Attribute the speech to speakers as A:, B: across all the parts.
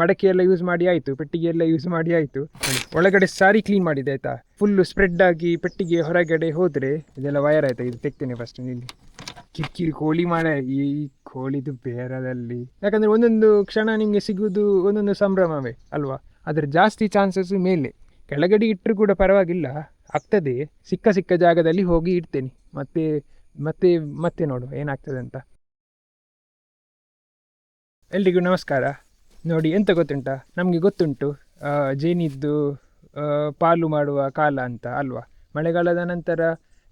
A: ಮಡಕೆ ಯೂಸ್ ಮಾಡಿ ಆಯಿತು ಪೆಟ್ಟಿಗೆ ಎಲ್ಲ ಯೂಸ್ ಮಾಡಿ ಆಯಿತು. ಒಳಗಡೆ ಸಾರಿ ಕ್ಲೀನ್ ಮಾಡಿದೆ ಆಯ್ತಾ? ಫುಲ್ಲು ಸ್ಪ್ರೆಡ್ ಆಗಿ ಪೆಟ್ಟಿಗೆ ಹೊರಗಡೆ ಹೋದರೆ ಇದೆಲ್ಲ ವಯರ್ ಆಯ್ತಾ? ಇದು ತೆಗ್ತೇನೆ ಫಸ್ಟ್ ಇಲ್ಲಿ ಕಿರಿಕಿರಿ ಕೋಳಿ ಮಾಡ ಈ ಕೋಳಿದು ಬೇರದಲ್ಲಿ. ಯಾಕಂದರೆ ಒಂದೊಂದು ಕ್ಷಣ ನಿಮಗೆ ಸಿಗುವುದು ಒಂದೊಂದು ಸಂಭ್ರಮವೇ, ಅಲ್ವಾ? ಆದರೆ ಜಾಸ್ತಿ ಚಾನ್ಸಸ್ ಮೇಲೆ. ಕೆಳಗಡೆ ಇಟ್ಟರು ಕೂಡ ಪರವಾಗಿಲ್ಲ, ಆಗ್ತದೆ. ಸಿಕ್ಕ ಸಿಕ್ಕ ಜಾಗದಲ್ಲಿ ಹೋಗಿ ಇಡ್ತೇನೆ. ಮತ್ತೆ ಮತ್ತೆ ಮತ್ತೆ ನೋಡುವ, ಏನಾಗ್ತದೆ ಅಂತ. ಎಲ್ರಿಗೂ ನಮಸ್ಕಾರ. ನೋಡಿ, ಎಂತ ಗೊತ್ತುಂಟ? ನಮಗೆ ಗೊತ್ತುಂಟು. ಜೇನಿದ್ದು ಪಾಲು ಮಾಡುವ ಕಾಲ ಅಂತ ಅಲ್ವಾ? ಮಳೆಗಾಲದ ನಂತರ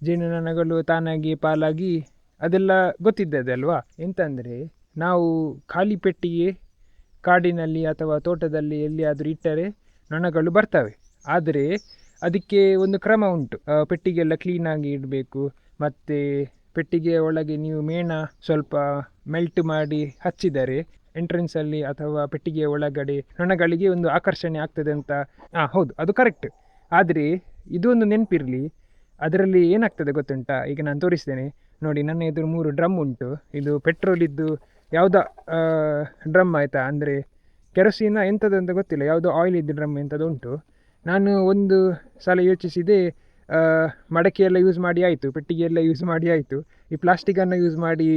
A: ಜೇನುನೊಣಗಳು ತಾನಾಗಿ ಪಾಲಾಗಿ ಅದೆಲ್ಲ ಗೊತ್ತಿದ್ದದೆ ಅಲ್ವಾ? ಎಂತಂದರೆ, ನಾವು ಖಾಲಿ ಪೆಟ್ಟಿಗೆ ಕಾಡಿನಲ್ಲಿ ಅಥವಾ ತೋಟದಲ್ಲಿ ಎಲ್ಲಿಯಾದರೂ ಇಟ್ಟರೆ ನೊಣಗಳು ಬರ್ತವೆ. ಆದರೆ, ಅದಕ್ಕೆ ಒಂದು ಕ್ರಮ ಉಂಟು. ಪೆಟ್ಟಿಗೆಲ್ಲ ಕ್ಲೀನಾಗಿ ಇಡಬೇಕು. ಮತ್ತು ಪೆಟ್ಟಿಗೆಯ ಒಳಗೆ ನೀವು ಮೇಣ ಸ್ವಲ್ಪ ಮೆಲ್ಟ್ ಮಾಡಿ ಹಚ್ಚಿದರೆ ಎಂಟ್ರೆನ್ಸಲ್ಲಿ ಅಥವಾ ಪೆಟ್ಟಿಗೆಯ ಒಳಗಡೆ ನೊಣಗಳಿಗೆ ಒಂದು ಆಕರ್ಷಣೆ ಆಗ್ತದೆ ಅಂತ. ಹಾಂ ಹೌದು, ಅದು ಕರೆಕ್ಟ್ ಆದರೆ ಇದೊಂದು ನೆನಪಿರಲಿ, ಅದರಲ್ಲಿ ಏನಾಗ್ತದೆ ಗೊತ್ತುಂಟಾ? ಈಗ ನಾನು ತೋರಿಸ್ತೇನೆ. ನೋಡಿ, ನನ್ನ ಎದುರು ಮೂರು ಡ್ರಮ್ ಉಂಟು. ಇದು ಪೆಟ್ರೋಲಿದ್ದು ಯಾವುದ ಡ್ರಮ್ ಆಯಿತಾ? ಅಂದರೆ ಕೆರೋಸಿನ ಎಂಥದ್ದು ಅಂತ ಗೊತ್ತಿಲ್ಲ. ಯಾವುದೋ ಆಯಿಲ್ ಇದ್ದ ಡ್ರಮ್ ಎಂಥದ್ದು ಉಂಟು. ನಾನು ಒಂದು ಸಲ ಯೋಚಿಸಿದೆ ಮಡಕೆಯೆಲ್ಲ ಯೂಸ್ ಮಾಡಿ ಆಯಿತು, ಪೆಟ್ಟಿಗೆಯೆಲ್ಲ ಯೂಸ್ ಮಾಡಿ ಆಯಿತು. ಈ ಪ್ಲಾಸ್ಟಿಕನ್ನು ಯೂಸ್ ಮಾಡಿ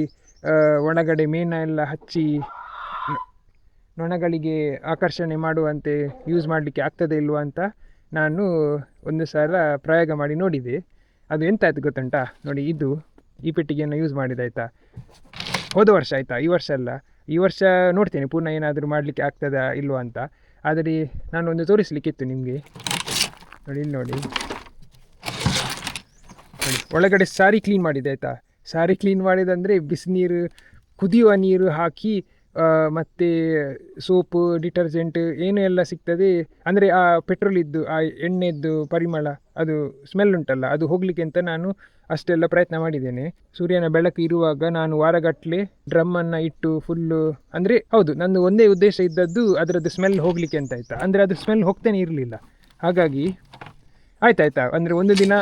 A: ಒಳಗಡೆ ಮೇನ ಎಲ್ಲ ಹಚ್ಚಿ ನೊಣಗಳಿಗೆ ಆಕರ್ಷಣೆ ಮಾಡುವಂತೆ ಯೂಸ್ ಮಾಡಲಿಕ್ಕೆ ಆಗ್ತದೆ ಇಲ್ವಾ ಅಂತ ನಾನು ಒಂದು ಸಲ ಪ್ರಯೋಗ ಮಾಡಿ ನೋಡಿದೆ. ಅದು ಎಂತ ಆಯ್ತು ಗೊತ್ತುಂಟಾ? ನೋಡಿ, ಇದು ಈ ಪೆಟ್ಟಿಗೆಯನ್ನು ಯೂಸ್ ಮಾಡಿದಾಯ್ತಾ ಹೋದ ವರ್ಷ ಆಯಿತಾ? ಈ ವರ್ಷ ಅಲ್ಲ. ಈ ವರ್ಷ ನೋಡ್ತೇನೆ, ಪುನಃ ಏನಾದರೂ ಮಾಡಲಿಕ್ಕೆ ಆಗ್ತದಾ ಇಲ್ವಾ ಅಂತ. ಆದರೆ ನಾನು ಒಂದು ತೋರಿಸ್ಲಿಕ್ಕಿತ್ತು ನಿಮಗೆ. ನೋಡಿ, ಇಲ್ಲಿ ನೋಡಿ. ನೋಡಿ, ಒಳಗಡೆ ಸಾರಿ ಕ್ಲೀನ್ ಮಾಡಿದೆ ಆಯಿತಾ? ಸಾರಿ ಕ್ಲೀನ್ ಮಾಡಿದಂದರೆ ಬಿಸಿನೀರು, ಕುದಿಯುವ ನೀರು ಹಾಕಿ ಮತ್ತೆ ಸೋಪು, ಡಿಟರ್ಜೆಂಟ್ ಏನು ಎಲ್ಲ ಸಿಗ್ತದೆ. ಅಂದರೆ ಆ ಪೆಟ್ರೋಲಿದ್ದು ಆ ಎಣ್ಣೆದ್ದು ಪರಿಮಳ, ಅದು ಸ್ಮೆಲ್ ಉಂಟಲ್ಲ, ಅದು ಹೋಗಲಿಕ್ಕೆ ಅಂತ ನಾನು ಅಷ್ಟೆಲ್ಲ ಪ್ರಯತ್ನ ಮಾಡಿದ್ದೇನೆ. ಸೂರ್ಯನ ಬೆಳಕು ಇರುವಾಗ ನಾನು ವಾರಗಟ್ಟಲೆ ಡ್ರಮ್ಮನ್ನು ಇಟ್ಟು ಫುಲ್ಲು ಅಂದರೆ ಹೌದು, ನಂದು ಒಂದೇ ಉದ್ದೇಶ ಇದ್ದದ್ದು ಅದರದ್ದು ಸ್ಮೆಲ್ ಹೋಗಲಿಕ್ಕೆ ಅಂತ ಆಯಿತಾ. ಅಂದರೆ ಅದು ಸ್ಮೆಲ್ ಹೋಗ್ತೇನೆ ಇರಲಿಲ್ಲ. ಹಾಗಾಗಿ ಆಯ್ತಾಯ್ತಾ, ಅಂದರೆ ಒಂದು ದಿನ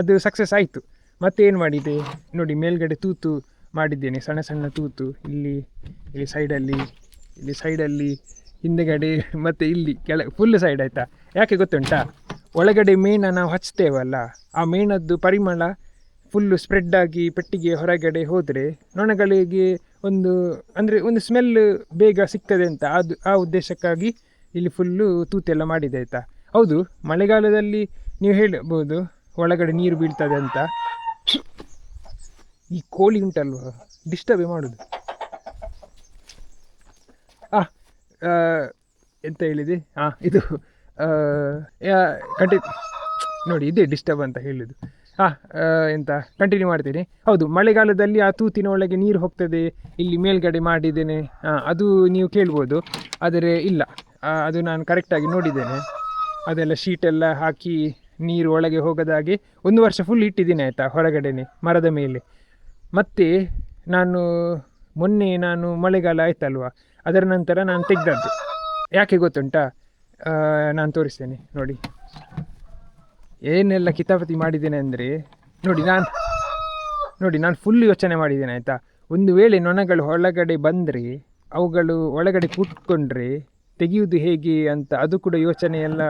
A: ಅದು ಸಕ್ಸಸ್ ಆಯಿತು. ಮತ್ತೆ ಏನು ಮಾಡಿದೆ? ನೋಡಿ, ಮೇಲ್ಗಡೆ ತೂತು ಮಾಡಿದ್ದೇನೆ. ಸಣ್ಣ ಸಣ್ಣ ತೂತು. ಇಲ್ಲಿ ಇಲ್ಲಿ ಸೈಡಲ್ಲಿ ಇಲ್ಲಿ ಸೈಡಲ್ಲಿ ಹಿಂದೆಗಡೆ, ಮತ್ತು ಇಲ್ಲಿ ಕೆಳ ಫುಲ್ ಸೈಡ್ ಆಯಿತಾ? ಯಾಕೆ ಗೊತ್ತುಂಟಾ? ಒಳಗಡೆ ಮೀನ ನಾವು ಹಚ್ತೇವಲ್ಲ, ಆ ಮೀನದ್ದು ಪರಿಮಳ ಫುಲ್ಲು ಸ್ಪ್ರೆಡ್ ಆಗಿ ಪೆಟ್ಟಿಗೆ ಹೊರಗಡೆ ಹೋದರೆ ನೊಣಗಳಿಗೆ ಒಂದು, ಅಂದರೆ ಒಂದು ಸ್ಮೆಲ್ ಬೇಗ ಸಿಗ್ತದೆ ಅಂತ ಅದು ಆ ಉದ್ದೇಶಕ್ಕಾಗಿ ಇಲ್ಲಿ ಫುಲ್ಲು ತೂತೆಲ್ಲ ಮಾಡಿದೆ ಆಯಿತಾ? ಹೌದು, ಮಳೆಗಾಲದಲ್ಲಿ ನೀವು ಹೇಳಬಹುದು ಒಳಗಡೆ ನೀರು ಬೀಳ್ತದೆ ಅಂತ. ಈ ಕೋಳಿ ಉಂಟಲ್ವ? ಡಿಸ್ಟರ್ಬೇ ಮಾಡೋದು. ಆ ಎಂತ ಹೇಳಿದೆ? ಹಾಂ ಇದು ಕಂಟಿ ನೋಡಿ, ಇದೇ ಡಿಸ್ಟರ್ಬ್ ಅಂತ ಹೇಳುದು. ಹಾಂ ಎಂತ ಕಂಟಿನ್ಯೂ ಮಾಡ್ತೀನಿ. ಹೌದು, ಮಳೆಗಾಲದಲ್ಲಿ ಆ ತೂತಿನ ಒಳಗೆ ನೀರು ಹೋಗ್ತದೆ, ಇಲ್ಲಿ ಮೇಲ್ಗಡೆ ಮಾಡಿದ್ದೇನೆ. ಹಾಂ ಅದು ನೀವು ಕೇಳ್ಬೋದು. ಆದರೆ ಇಲ್ಲ ಅದು ನಾನು ಕರೆಕ್ಟಾಗಿ ನೋಡಿದ್ದೇನೆ. ಅದೆಲ್ಲ ಶೀಟೆಲ್ಲ ಹಾಕಿ ನೀರು ಒಳಗೆ ಹೋಗದಾಗೆ ಒಂದು ವರ್ಷ ಫುಲ್ ಇಟ್ಟಿದ್ದೀನಿ ಆಯಿತಾ, ಹೊರಗಡೆನೆ, ಮರದ ಮೇಲೆ. ಮತ್ತು ನಾನು ಮೊನ್ನೆ ನಾನು ಮಳೆಗಾಲ ಆಯ್ತಲ್ವ? ಅದರ ನಂತರ ನಾನು ತೆಗೆದದ್ದು. ಯಾಕೆ ಗೊತ್ತುಂಟಾ? ನಾನು ತೋರಿಸ್ತೇನೆ, ನೋಡಿ. ಏನೆಲ್ಲ ಕಿತಾಪತಿ ಮಾಡಿದ್ದೇನೆ ಅಂದರೆ, ನೋಡಿ ನಾನು ನೋಡಿ ನಾನು ಫುಲ್ ಯೋಚನೆ ಮಾಡಿದ್ದೇನೆ, ಆಯಿತಾ? ಒಂದು ವೇಳೆ ನೊಣಗಳು ಒಳಗಡೆ ಬಂದರೆ, ಅವುಗಳು ಒಳಗಡೆ ಕೂತ್ಕೊಂಡ್ರೆ ತೆಗೆಯುವುದು ಹೇಗೆ ಅಂತ ಅದು ಕೂಡ ಯೋಚನೆ ಎಲ್ಲ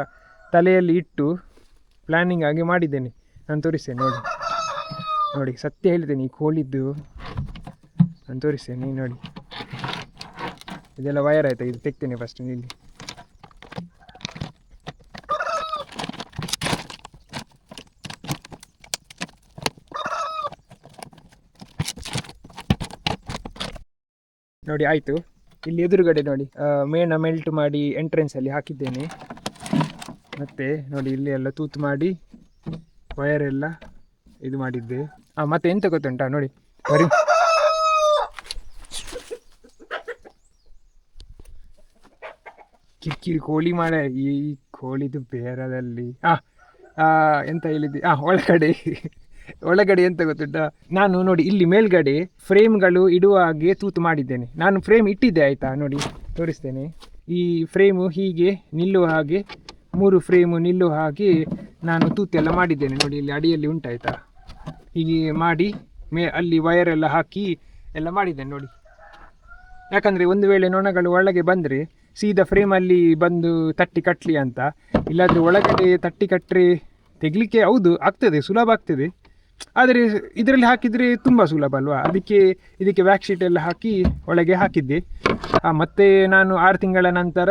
A: ತಲೆಯಲ್ಲಿ ಇಟ್ಟು ಪ್ಲ್ಯಾನಿಂಗ್ ಆಗಿ ಮಾಡಿದ್ದೇನೆ. ನಾನು ತೋರಿಸ್ತೇನೆ, ನೋಡಿ. ನೋಡಿ, ಸತ್ಯ ಹೇಳ್ತೇನೆ ಈ ಕೋಲಿದ್ದು. ನಾನು ತೋರಿಸ್ತೇನೆ ನೋಡಿ. ಇದೆಲ್ಲ ವಯರ್ ಆಯಿತಾ? ಇದು ತೆಗ್ತೇನೆ ಫಸ್ಟ್ ಇಲ್ಲಿ. ನೋಡಿ, ಆಯಿತು. ಇಲ್ಲಿ ಎದುರುಗಡೆ ನೋಡಿ ಮೇಣ ಮೆಲ್ಟ್ ಮಾಡಿ ಎಂಟ್ರೆನ್ಸಲ್ಲಿ ಹಾಕಿದ್ದೇನೆ. ಮತ್ತು ನೋಡಿ, ಇಲ್ಲಿ ಎಲ್ಲ ತೂತು ಮಾಡಿ ವಯರ್ ಎಲ್ಲ ಇದು ಮಾಡಿದ್ದೆ. ಹಾಂ ಮತ್ತೆ ಎಂತ ಗೊತ್ತುಂಟಾ? ನೋಡಿ ಬರೀ. ಕಿರಿಕಿರಿ ಕೋಳಿ ಮಾಡ ಈ ಕೋಳಿದು ಬೇರದಲ್ಲಿ. ಆ ಆ, ಎಂತ ಹೇಳಿದ್ದೆ? ಆ ಒಳಗಡೆ. ಒಳಗಡೆ ಎಂತ ಗೊತ್ತುಂಟಾ? ನಾನು ನೋಡಿ ಇಲ್ಲಿ ಮೇಲ್ಗಡೆ ಫ್ರೇಮ್ಗಳು ಇಡುವ ಹಾಗೆ ತೂತು ಮಾಡಿದ್ದೇನೆ. ನಾನು ಫ್ರೇಮ್ ಇಟ್ಟಿದ್ದೆ ಆಯಿತಾ? ನೋಡಿ ತೋರಿಸ್ತೇನೆ. ಈ ಫ್ರೇಮು ಹೀಗೆ ನಿಲ್ಲುವ ಹಾಗೆ ಮೂರು ಫ್ರೇಮು ನಿಲ್ಲುವ ಹಾಗೆ ನಾನು ತೂತೆಲ್ಲ ಮಾಡಿದ್ದೇನೆ. ನೋಡಿ ಇಲ್ಲಿ ಅಡಿಯಲ್ಲಿ ಉಂಟಾಯ್ತಾ? ಹೀಗೆ ಮಾಡಿ ಮೇ ಅಲ್ಲಿ ವಯರೆಲ್ಲ ಹಾಕಿ ಎಲ್ಲ ಮಾಡಿದ್ದೇನೆ ನೋಡಿ. ಯಾಕಂದರೆ ಒಂದು ವೇಳೆ ನೊಣಗಳು ಒಳಗೆ ಬಂದರೆ ಸೀದಾ ಫ್ರೇಮಲ್ಲಿ ಬಂದು ತಟ್ಟಿ ಕಟ್ಟಲಿ ಅಂತ. ಇಲ್ಲಾದರೆ ಒಳಗಡೆ ತಟ್ಟಿ ಕಟ್ಟರೆ ತೆಗಲಿಕ್ಕೆ ಹೌದು, ಆಗ್ತದೆ, ಸುಲಭ ಆಗ್ತದೆ. ಆದರೆ ಇದರಲ್ಲಿ ಹಾಕಿದರೆ ತುಂಬ ಸುಲಭ ಅಲ್ವಾ? ಅದಕ್ಕೆ ಇದಕ್ಕೆ ವ್ಯಾಕ್ಸೀಟ್ ಎಲ್ಲ ಹಾಕಿ ಒಳಗೆ ಹಾಕಿದ್ದೆ. ಮತ್ತೆ ನಾನು ಆರು ತಿಂಗಳ ನಂತರ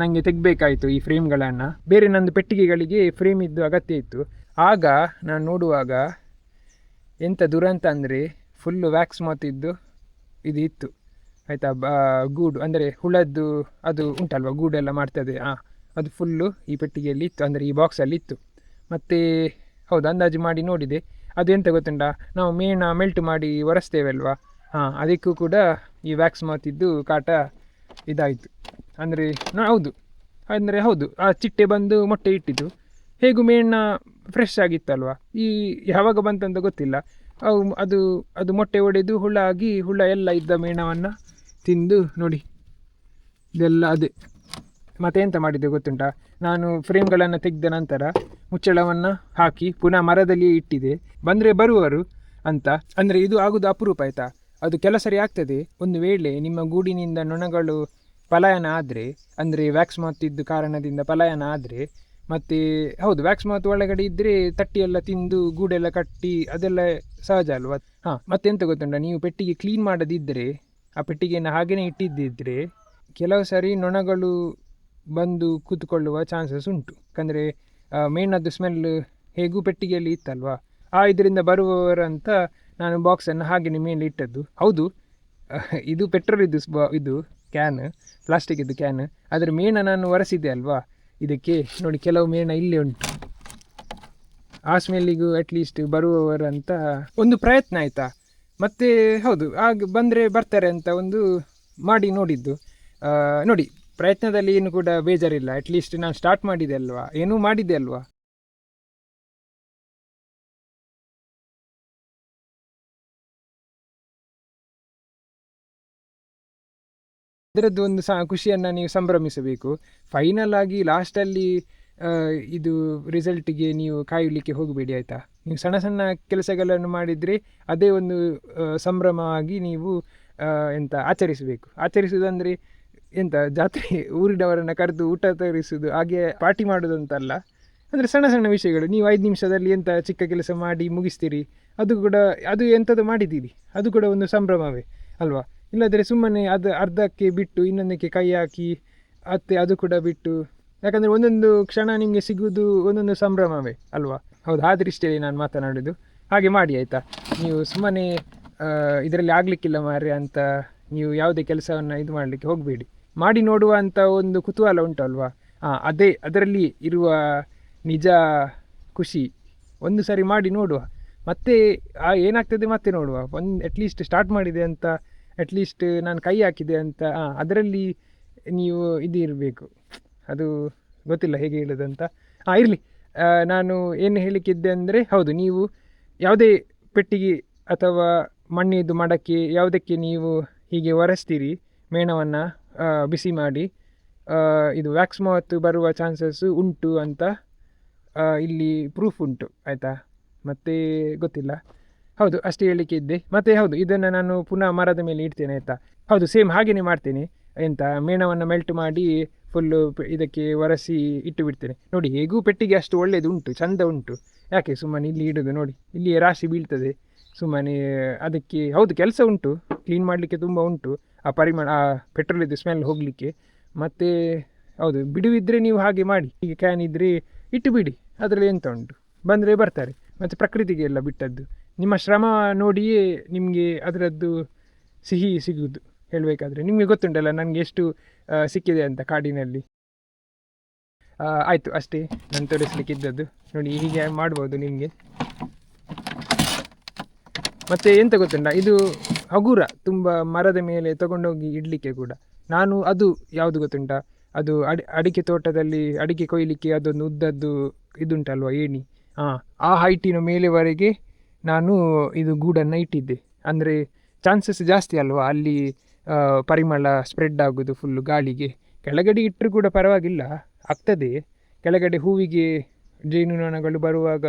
A: ನನಗೆ ತೆಗಬೇಕಾಯಿತು ಈ ಫ್ರೇಮ್ಗಳನ್ನು. ಬೇರೆ ನಂದು ಪೆಟ್ಟಿಗೆಗಳಿಗೆ ಫ್ರೇಮ್ ಇದ್ದು ಅಗತ್ಯ ಇತ್ತು. ಆಗ ನಾನು ನೋಡುವಾಗ ಎಂಥ ದುರಂತ ಅಂದರೆ ಫುಲ್ಲು ವ್ಯಾಕ್ಸ್ ಇದ್ದು ಇದು ಇತ್ತು. ಆಯಿತಾ ಗೂಡು, ಅಂದರೆ ಹುಳದ್ದು ಅದು ಉಂಟಲ್ವ, ಗೂಡೆಲ್ಲ ಮಾಡ್ತದೆ. ಹಾಂ ಅದು ಫುಲ್ಲು ಈ ಪೆಟ್ಟಿಗೆಯಲ್ಲಿ ಇತ್ತು, ಅಂದರೆ ಈ ಬಾಕ್ಸಲ್ಲಿ ಇತ್ತು. ಮತ್ತು, ಹೌದು, ಅಂದಾಜು ಮಾಡಿ ನೋಡಿದೆ. ಅದು ಎಂತ ಗೊತ್ತುಂಟ, ನಾವು ಮೇಣ ಮೆಲ್ಟ್ ಮಾಡಿ ಒರೆಸ್ತೇವೆ ಅಲ್ವಾ ಹಾಂ, ಅದಕ್ಕೂ ಕೂಡ ಈ ವ್ಯಾಕ್ಸ್ ಮಾತಿದ್ದು ಕಾಟ ಇದಾಯಿತು. ಅಂದರೆ ಹೌದು. ಅಂದರೆ ಹೌದು, ಆ ಚಿಟ್ಟೆ ಬಂದು ಮೊಟ್ಟೆ ಇಟ್ಟಿದ್ದು. ಹೇಗೂ ಮೇಣ ಫ್ರೆಶ್ ಆಗಿತ್ತಲ್ವ? ಈ ಯಾವಾಗ ಬಂತಂತ ಗೊತ್ತಿಲ್ಲ. ಅವು, ಅದು ಅದು ಮೊಟ್ಟೆ ಒಡೆದು ಹುಳ ಆಗಿ, ಹುಳ ಎಲ್ಲ ಇದ್ದ ಮೇಣವನ್ನು ತಿಂದು ನೋಡಿ. ಇದೆಲ್ಲ ಅದೇ. ಮತ್ತೆ ಎಂತ ಮಾಡಿದ್ದೆ ಗೊತ್ತುಂಟಾ? ನಾನು ಫ್ರೇಮ್ಗಳನ್ನು ತೆಗೆದ ನಂತರ ಮುಚ್ಚಳವನ್ನು ಹಾಕಿ ಪುನಃ ಮರದಲ್ಲಿ ಇಟ್ಟಿದೆ. ಬಂದರೆ ಬರುವರು ಅಂತ. ಅಂದರೆ ಇದು ಆಗೋದು ಅಪರೂಪ ಆಯಿತಾ? ಅದು ಕೆಲಸರಿ ಆಗ್ತದೆ? ಒಂದು ವೇಳೆ ನಿಮ್ಮ ಗೂಡಿನಿಂದ ನೊಣಗಳು ಪಲಾಯನ ಆದರೆ, ಅಂದರೆ ವ್ಯಾಕ್ಸ್ ಇದ್ದ ಕಾರಣದಿಂದ ಪಲಾಯನ ಆದರೆ, ಮತ್ತು ಹೌದು ವ್ಯಾಕ್ಸ್ ಮಾತ್ ಒಳಗಡೆ ಇದ್ದರೆ ತಟ್ಟಿಯೆಲ್ಲ ತಿಂದು ಗೂಡೆಲ್ಲ ಕಟ್ಟಿ ಅದೆಲ್ಲ ಸಹಜ ಅಲ್ವಾ? ಹಾಂ ಮತ್ತೆಂತ ಗೊತ್ತುಂಟ? ನೀವು ಪೆಟ್ಟಿಗೆ ಕ್ಲೀನ್ ಮಾಡದಿದ್ದರೆ ಆ ಪೆಟ್ಟಿಗೆಯನ್ನು ಹಾಗೆಯೇ ಇಟ್ಟಿದ್ದಿದ್ರೆ ಕೆಲವು ಸಾರಿ ನೊಣಗಳು ಬಂದು ಕೂತ್ಕೊಳ್ಳುವ ಚಾನ್ಸಸ್ ಉಂಟು. ಯಾಕಂದರೆ ಮೇಣದ್ದು ಸ್ಮೆಲ್ ಹೇಗೂ ಪೆಟ್ಟಿಗೆಯಲ್ಲಿ ಇತ್ತಲ್ವಾ? ಆ ಇದರಿಂದ ಬರುವವರಂತ ನಾನು ಬಾಕ್ಸನ್ನು ಹಾಗೆಯೇ ಮೇಲೆ ಇಟ್ಟದ್ದು ಹೌದು, ಇದು ಪೆಟ್ರೋಲ್ ಇದು ಇದು ಕ್ಯಾನ್ ಪ್ಲಾಸ್ಟಿಕ್ಕಿದ್ದು ಕ್ಯಾನ್ ಅದರ ಮೇಣ ನಾನು ಒರೆಸಿದ್ದೆ ಅಲ್ವಾ? ಇದಕ್ಕೆ ನೋಡಿ ಕೆಲವು ಮೇಣ ಇಲ್ಲೇ ಉಂಟು. ಆ ಸ್ಮೆಲ್ಲಿಗೂ ಅಟ್ಲೀಸ್ಟ್ ಬರುವವರಂತ ಒಂದು ಪ್ರಯತ್ನ ಆಯಿತಾ? ಮತ್ತೆ ಹೌದು ಆಗ ಬಂದರೆ ಬರ್ತಾರೆ ಅಂತ ಒಂದು ಮಾಡಿ ನೋಡಿದ್ದು. ನೋಡಿ, ಪ್ರಯತ್ನದಲ್ಲಿ ಏನು ಕೂಡ ಬೇಜಾರಿಲ್ಲ. ಅಟ್ಲೀಸ್ಟ್ ನಾನು ಸ್ಟಾರ್ಟ್ ಮಾಡಿದೆ ಅಲ್ವಾ? ಏನೂ ಮಾಡಿದೆ ಅಲ್ವಾ? ಅದರದ್ದು ಒಂದು ಸಹ ಖುಷಿಯನ್ನು ನೀವು ಸಂಭ್ರಮಿಸಬೇಕು. ಫೈನಲ್ ಆಗಿ ಲಾಸ್ಟಲ್ಲಿ ಇದು ರಿಸಲ್ಟಿಗೆ ನೀವು ಕಾಯಲಿಕ್ಕೆ ಹೋಗಬೇಡಿ ಆಯಿತಾ? ನೀವು ಸಣ್ಣ ಸಣ್ಣ ಕೆಲಸಗಳನ್ನು ಮಾಡಿದರೆ ಅದೇ ಒಂದು ಸಂಭ್ರಮವಾಗಿ ನೀವು ಎಂತ ಆಚರಿಸಬೇಕು. ಆಚರಿಸುವುದಂದರೆ ಎಂತ, ಜಾತ್ರೆ ಊರಿನವರನ್ನು ಕರೆದು ಊಟ ತರಿಸುವುದು ಹಾಗೆ ಪಾರ್ಟಿ ಮಾಡೋದಂತಲ್ಲ. ಅಂದರೆ ಸಣ್ಣ ಸಣ್ಣ ವಿಷಯಗಳು. ನೀವು ಐದು ನಿಮಿಷದಲ್ಲಿ ಎಂಥ ಚಿಕ್ಕ ಕೆಲಸ ಮಾಡಿ ಮುಗಿಸ್ತೀರಿ. ಅದು ಕೂಡ, ಅದು ಎಂಥದ್ದು ಮಾಡಿದ್ದೀರಿ. ಅದು ಕೂಡ ಒಂದು ಸಂಭ್ರಮವೇ, ಅಲ್ವಾ? ಇಲ್ಲದ್ರೆ ಸುಮ್ಮನೆ ಅದು, ಅರ್ಧಕ್ಕೆ ಬಿಟ್ಟು ಇನ್ನೊಂದಕ್ಕೆ ಕೈ ಹಾಕಿ ಅತ್ತೆ ಅದು ಕೂಡ ಬಿಟ್ಟು. ಯಾಕಂದರೆ ಒಂದೊಂದು ಕ್ಷಣ ನಿಮಗೆ ಸಿಗುವುದು ಒಂದೊಂದು ಸಂಭ್ರಮವೇ ಅಲ್ವಾ? ಹೌದು, ಆ ದೃಷ್ಟಿಯಲ್ಲಿ ನಾನು ಮಾತನಾಡೋದು. ಹಾಗೆ ಮಾಡಿ ಆಯಿತಾ? ನೀವು ಸುಮ್ಮನೆ ಇದರಲ್ಲಿ ಆಗಲಿಕ್ಕಿಲ್ಲ ಮಾರ್ರೆ ಅಂತ ನೀವು ಯಾವುದೇ ಕೆಲಸವನ್ನು ಇದು ಮಾಡಲಿಕ್ಕೆ ಹೋಗಬೇಡಿ. ಮಾಡಿ ನೋಡುವ ಅಂತ ಒಂದು ಕುತೂಹಲ ಉಂಟಲ್ವಾ ಹಾಂ ಅದೇ, ಅದರಲ್ಲಿ ಇರುವ ನಿಜ ಖುಷಿ ಒಂದು ಸಾರಿ ಮಾಡಿ ನೋಡುವ. ಮತ್ತೆ, ಆ, ಏನಾಗ್ತದೆ ಮತ್ತೆ ನೋಡುವ. ಒಂದು ಅಟ್ಲೀಸ್ಟ್ ಸ್ಟಾರ್ಟ್ ಮಾಡಿದೆ ಅಂತ ಅಟ್ಲೀಸ್ಟ್ ನಾನು ಕೈ ಹಾಕಿದೆ ಅಂತ ಅದರಲ್ಲಿ ನೀವು ಇದು ಇರಬೇಕು. ಅದು ಗೊತ್ತಿಲ್ಲ ಹೇಗೆ ಹೇಳೋದಂತ ಹಾಂ ಇರಲಿ. ನಾನು ಏನು ಹೇಳಿಕ್ಕಿದ್ದೆ ಅಂದರೆ, ಹೌದು, ನೀವು ಯಾವುದೇ ಪೆಟ್ಟಿಗೆ ಅಥವಾ ಮಣ್ಣಿದ್ದು ಮಡಕೆ ಯಾವುದಕ್ಕೆ ನೀವು ಹೀಗೆ ಒರೆಸ್ತೀರಿ, ಮೇಣವನ್ನು ಬಿಸಿ ಮಾಡಿ ಇದು ವ್ಯಾಕ್ಸ್ ಮಾತು ಬರುವ ಚಾನ್ಸಸ್ಸು ಉಂಟು ಅಂತ ಇಲ್ಲಿ ಪ್ರೂಫ್ ಉಂಟು, ಆಯಿತಾ? ಮತ್ತೆ ಗೊತ್ತಿಲ್ಲ. ಹೌದು, ಅಷ್ಟು ಹೇಳಲಿಕ್ಕೆ ಇದ್ದೆ ಮತ್ತೆ ಹೌದು, ಇದನ್ನು ನಾನು ಪುನಃ ಮರದ ಮೇಲೆ ಇಡ್ತೇನೆ ಆಯ್ತಾ? ಹೌದು ಸೇಮ್ ಹಾಗೆಯೇ ಮಾಡ್ತೇನೆ. ಎಂತ, ಮೇಣವನ್ನು ಮೆಲ್ಟ್ ಮಾಡಿ ಫುಲ್ಲು ಇದಕ್ಕೆ ಒರೆಸಿ ಇಟ್ಟು ಬಿಡ್ತೇನೆ. ನೋಡಿ, ಹೇಗೂ ಪೆಟ್ಟಿಗೆ ಅಷ್ಟು ಒಳ್ಳೆಯದು ಉಂಟು ಚಂದ ಉಂಟು. ಯಾಕೆ ಸುಮ್ಮನೆ ಇಲ್ಲಿ ಇಡೋದು ನೋಡಿ ಇಲ್ಲಿ ರಾಶಿ ಬೀಳ್ತದೆ. ಸುಮ್ಮನೆ ಅದಕ್ಕೆ, ಹೌದು, ಕೆಲಸ ಉಂಟು ಕ್ಲೀನ್ ಮಾಡಲಿಕ್ಕೆ ತುಂಬ ಉಂಟು. ಆ ಪರಿಮಾಣ ಆ ಪೆಟ್ರೋಲಿದ್ದು ಸ್ಮೆಲ್ ಹೋಗಲಿಕ್ಕೆ. ಮತ್ತು, ಹೌದು, ಬಿಡುವಿದ್ರೆ ನೀವು ಹಾಗೆ ಮಾಡಿ ಈಗ ಕ್ಯಾನ್ ಇದ್ದರೆ ಇಟ್ಟು ಬಿಡಿ, ಅದರಲ್ಲಿ ಎಂತ ಉಂಟು? ಬಂದರೆ ಬರ್ತಾರೆ, ಮತ್ತು ಪ್ರಕೃತಿಗೆ ಎಲ್ಲ ಬಿಟ್ಟದ್ದು. ನಿಮ್ಮ ಶ್ರಮ ನೋಡಿಯೇ ನಿಮಗೆ ಅದರದ್ದು ಸಿಹಿ ಸಿಗುವುದು ಹೇಳಬೇಕಾದ್ರೆ. ನಿಮಗೆ ಗೊತ್ತುಂಟಲ್ಲ ನನಗೆ ಎಷ್ಟು ಸಿಕ್ಕಿದೆ ಅಂತ ಕಾಡಿನಲ್ಲಿ. ಆಯಿತು ಅಷ್ಟೇ ನಾನು ತೋರಿಸ್ಲಿಕ್ಕಿದ್ದದ್ದು. ನೋಡಿ ಹೀಗೆ ಮಾಡ್ಬೋದು ನಿಮಗೆ. ಮತ್ತು ಎಂತ ಗೊತ್ತುಂಟ? ಇದು ಹಗುರ ತುಂಬ ಮರದ ಮೇಲೆ ತಗೊಂಡೋಗಿ ಇಡಲಿಕ್ಕೆ ಕೂಡ. ನಾನು ಅದು ಯಾವುದು ಗೊತ್ತುಂಟ? ಅದು ಅಡಿ, ಅಡಿಕೆ ತೋಟದಲ್ಲಿ ಅಡಿಕೆ ಕೊಯ್ಲಿಕ್ಕೆ ಅದೊಂದು ಉದ್ದದ್ದು ಇದುಂಟಲ್ವ ಏಣಿ? ಹಾಂ ಆ ಹೈಟಿನ ಮೇಲೆವರೆಗೆ ನಾನು ಇದು ಗೂಡನ್ನು ಇಟ್ಟಿದ್ದೆ. ಅಂದರೆ ಚಾನ್ಸಸ್ ಜಾಸ್ತಿ ಅಲ್ವಾ? ಅಲ್ಲಿ ಪರಿಮಳ ಸ್ಪ್ರೆಡ್ ಆಗೋದು ಫುಲ್ಲು ಗಾಳಿಗೆ. ಕೆಳಗಡೆ ಇಟ್ಟರೂ ಕೂಡ ಪರವಾಗಿಲ್ಲ, ಆಗ್ತದೆ. ಕೆಳಗಡೆ ಹೂವಿಗೆ ಜೇನುನೊಣಗಳು ಬರುವಾಗ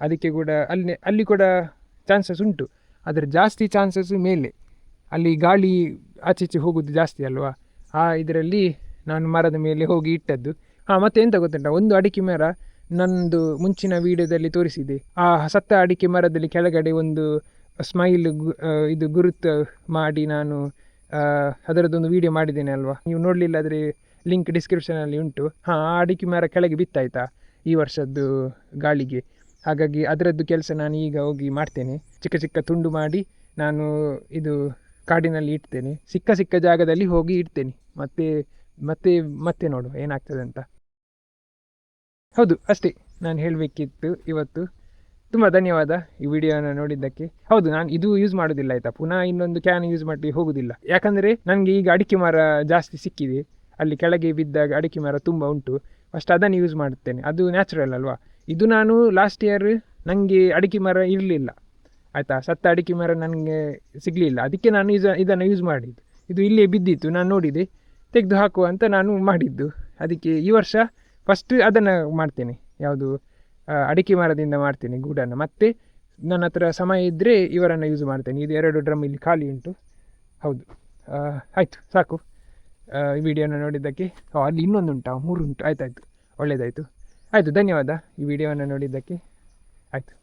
A: ಅದಕ್ಕೆ ಕೂಡ ಅಲ್ಲಿ ಅಲ್ಲಿ ಕೂಡ ಚಾನ್ಸಸ್ ಉಂಟು. ಆದರೆ ಜಾಸ್ತಿ ಚಾನ್ಸಸ್ ಮೇಲೆ. ಅಲ್ಲಿ ಗಾಳಿ ಆಚೆಚೆ ಹೋಗೋದು ಜಾಸ್ತಿ ಅಲ್ವಾ? ಆ, ಇದರಲ್ಲಿ ನಾನು ಮರದ ಮೇಲೆ ಹೋಗಿ ಇಟ್ಟದ್ದು. ಹಾಂ, ಮತ್ತೆ ಎಂತ ಗೊತ್ತುಂಟ? ಒಂದು ಅಡಿಕೆ ಮರ ನಂದು ಮುಂಚಿನ ವಿಡಿಯೋದಲ್ಲಿ ತೋರಿಸಿದೆ. ಆ ಸತ್ತ ಅಡಿಕೆ ಮರದಲ್ಲಿ ಕೆಳಗಡೆ ಒಂದು ಸ್ಮೈಲ್ ಇದು ಗುರುತು ಮಾಡಿ ನಾನು ಅದರದ್ದೊಂದು ವಿಡಿಯೋ ಮಾಡಿದ್ದೇನೆ ಅಲ್ವಾ? ನೀವು ನೋಡಲಿಲ್ಲ ಆದರೆ ಲಿಂಕ್ ಡಿಸ್ಕ್ರಿಪ್ಷನಲ್ಲಿ ಉಂಟು. ಹಾಂ, ಆ ಅಡಿಕೆ ಮರ ಕೆಳಗೆ ಬಿತ್ತಾಯ್ತಾ ಈ ವರ್ಷದ್ದು ಗಾಳಿಗೆ? ಹಾಗಾಗಿ ಅದರದ್ದು ಕೆಲಸ ನಾನು ಈಗ ಹೋಗಿ ಮಾಡ್ತೇನೆ. ಚಿಕ್ಕ ಚಿಕ್ಕ ತುಂಡು ಮಾಡಿ ನಾನು ಇದು ಕಾಡಿನಲ್ಲಿ ಇಡ್ತೇನೆ. ಸಿಕ್ಕ ಸಿಕ್ಕ ಜಾಗದಲ್ಲಿ ಹೋಗಿ ಇಡ್ತೇನೆ. ಮತ್ತೆ ಮತ್ತೆ ಮತ್ತೆ ನೋಡುವ ಏನಾಗ್ತದೆ ಅಂತ. ಹೌದು, ಅಷ್ಟೇ. ನಾನು ಹೇಳಬೇಕಿತ್ತು ಇವತ್ತು. ತುಂಬ ಧನ್ಯವಾದ ಈ ವಿಡಿಯೋನ ನೋಡಿದ್ದಕ್ಕೆ. ಹೌದು, ನಾನು ಇದು ಯೂಸ್ ಮಾಡೋದಿಲ್ಲ ಆಯಿತಾ? ಪುನಃ ಇನ್ನೊಂದು ಕ್ಯಾನ್ ಯೂಸ್ ಮಾಡಿ ಹೋಗೋದಿಲ್ಲ. ಯಾಕಂದರೆ ನನಗೆ ಈಗ ಅಡಿಕೆ ಮರ ಜಾಸ್ತಿ ಸಿಕ್ಕಿದೆ. ಅಲ್ಲಿ ಕೆಳಗೆ ಬಿದ್ದಾಗ ಅಡಿಕೆ ಮರ ತುಂಬ ಉಂಟು. ಫಸ್ಟ್ ಅದನ್ನು ಯೂಸ್ ಮಾಡುತ್ತೇನೆ. ಅದು ನ್ಯಾಚುರಲ್ ಅಲ್ವಾ? ಇದು ನಾನು ಲಾಸ್ಟ್ ಇಯರ್ ನನಗೆ ಅಡಿಕೆ ಮರ ಇರಲಿಲ್ಲ. ಆಯಿತಾ? ಸತ್ತ ಅಡಿಕೆ ಮರ ನನಗೆ ಸಿಗಲಿಲ್ಲ. ಅದಕ್ಕೆ ನಾನು ಯೂಸ್ ಇದನ್ನು ಯೂಸ್ ಮಾಡಿದ್ದು. ಇದು ಇಲ್ಲೇ ಬಿದ್ದಿತ್ತು. ನಾನು ನೋಡಿದೆ. ತೆಗೆದು ಹಾಕುವ ಅಂತ ನಾನು ಮಾಡಿದ್ದು. ಅದಕ್ಕೆ ಈ ವರ್ಷ ಫಸ್ಟ್ ಅದನ್ನು ಮಾಡ್ತೇನೆ. ಯಾವುದು ಅಡಿಕೆ ಮರದಿಂದ ಮಾಡ್ತೇನೆ ಗೂಡನ್ನು. ಮತ್ತು ನನ್ನ ಹತ್ರ ಸಮಯ ಇದ್ದರೆ ಇವರನ್ನು ಯೂಸ್ ಮಾಡ್ತೇನೆ. ಇದು ಎರಡು ಡ್ರಮ್ ಇಲ್ಲಿ ಖಾಲಿ ಉಂಟು. ಹೌದು. ಆಯಿತು, ಸಾಕು. ಈ ವಿಡಿಯೋನ ನೋಡಿದ್ದಕ್ಕೆ ಅಲ್ಲಿ ಇನ್ನೊಂದು ಉಂಟಾ, ಮೂರು ಉಂಟು, ಆಯ್ತಾಯ್ತು ಒಳ್ಳೆಯದಾಯಿತು ಆಯಿತು, ಧನ್ಯವಾದ. ಈ ವಿಡಿಯೋವನ್ನು ನೋಡಿದ್ದಕ್ಕೆ, ಆಯಿತು.